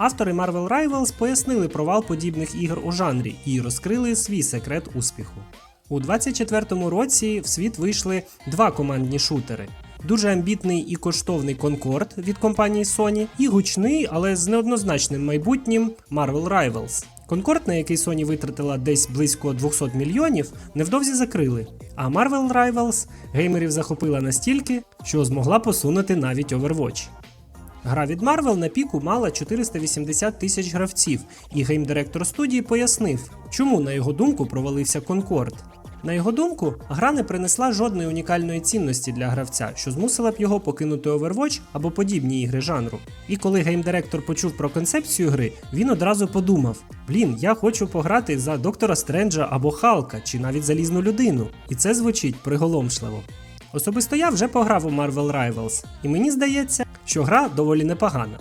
Автори Marvel Rivals пояснили провал подібних ігор у жанрі і розкрили свій секрет успіху. У 24-му році в світ вийшли два командні шутери. Дуже амбітний і коштовний Concord від компанії Sony, і гучний, але з неоднозначним майбутнім Marvel Rivals. Concord, на який Sony витратила десь близько 200 мільйонів, невдовзі закрили. А Marvel Rivals геймерів захопила настільки, що змогла посунути навіть Overwatch. Гра від Marvel на піку мала 480 тисяч гравців, і геймдиректор студії пояснив, чому, на його думку, провалився Concord. На його думку, гра не принесла жодної унікальної цінності для гравця, що змусила б його покинути Overwatch або подібні ігри жанру. І коли геймдиректор почув про концепцію гри, він одразу подумав: блін, я хочу пограти за доктора Стренджа або Халка, чи навіть залізну людину. І це звучить приголомшливо. Особисто я вже пограв у Marvel Rivals, і мені здається, що гра доволі непогана.